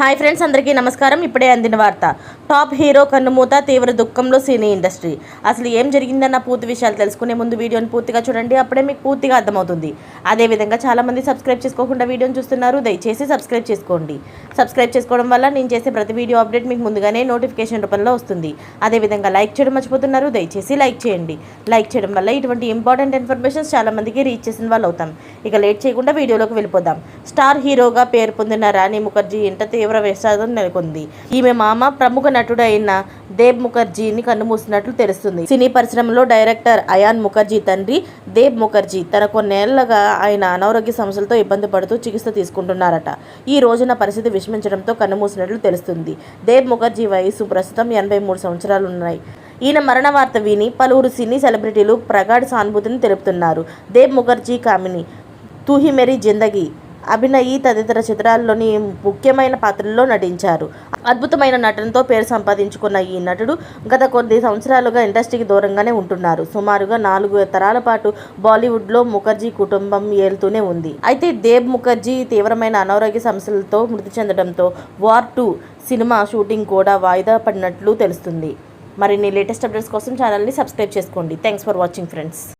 Hi friends అందరికీ నమస్కారం. ఇప్పుడే అందిన వార్త. టాప్ హీరో కన్నుమూత తీవ్ర దుఃఖంలో సినీ ఇండస్ట్రీ. అసలు ఏం జరిగిందన్న పూర్తి విషయాలు తెలుసుకునే ముందు వీడియోని పూర్తిగా చూడండి. అప్పుడే మీకు పూర్తిగా అర్థమవుతుంది. అదేవిధంగా చాలామంది సబ్స్క్రైబ్ చేసుకోకుండా వీడియోని చూస్తున్నారు. దయచేసి సబ్స్క్రైబ్ చేసుకోండి. సబ్స్క్రైబ్ చేసుకోవడం వల్ల నేను చేసే ప్రతి వీడియో అప్డేట్ మీకు ముందుగానే నోటిఫికేషన్ రూపంలో వస్తుంది. అదేవిధంగా లైక్ చేయడం మర్చిపోతున్నారు. దయచేసి లైక్ చేయండి. లైక్ చేయడం వల్ల ఇటువంటి ఇంపార్టెంట్ ఇన్ఫర్మేషన్స్ చాలా మందికి రీచ్ చేసిన వాళ్ళు అవుతాం ఇక లేట్ చేయకుండా వీడియోలోకి వెళ్ళిపోదాం. స్టార్ హీరోగా పేరు పొందిన రాణి ముఖర్జీ ఇంట తీవ్ర విషాదం నెలకొంది. ఈమె మామ ప్రముఖ నటుడు అయిన దేబ్ ముఖర్జీని కన్నుమూసినట్లు తెలుస్తుంది. సినీ పరిశ్రమలో డైరెక్టర్ అయాన్ ముఖర్జీ తండ్రి దేబ్ ముఖర్జీ తన కొన్నేళ్ళగా ఆయన అనారోగ్య సమస్యలతో ఇబ్బంది పడుతూ చికిత్స తీసుకుంటున్నారట. ఈ రోజున పరిస్థితి విషమించడంతో కన్నుమూసినట్లు తెలుస్తుంది. దేబ్ ముఖర్జీ వయసు ప్రస్తుతం ఎనభై మూడు సంవత్సరాలు ఉన్నాయి ఈయన మరణ వార్త విని పలువురు సినీ సెలబ్రిటీలు ప్రగాఢ సానుభూతిని తెలుపుతున్నారు. దేబ్ ముఖర్జీ కామిని తూహి మెరీ జిందగీ అభినయి తదితర చిత్రాల్లోని ముఖ్యమైన పాత్రల్లో నటించారు. అద్భుతమైన నటనతో పేరు సంపాదించుకున్న ఈ నటుడు గత కొద్ది సంవత్సరాలుగా ఇండస్ట్రీకి దూరంగానే ఉంటున్నారు. సుమారుగా నాలుగు తరాల పాటు బాలీవుడ్లో ముఖర్జీ కుటుంబం ఏలుతూనే ఉంది. అయితే దేబ్ ముఖర్జీ తీవ్రమైన అనారోగ్య సమస్యలతో మృతి చెందడంతో వార్ టూ సినిమా షూటింగ్ కూడా వాయిదా పడినట్లు తెలుస్తుంది. మరిన్ని లేటెస్ట్ అప్డేట్స్ కోసం ఛానల్ని సబ్స్క్రైబ్ చేసుకోండి. Thanks for watching friends.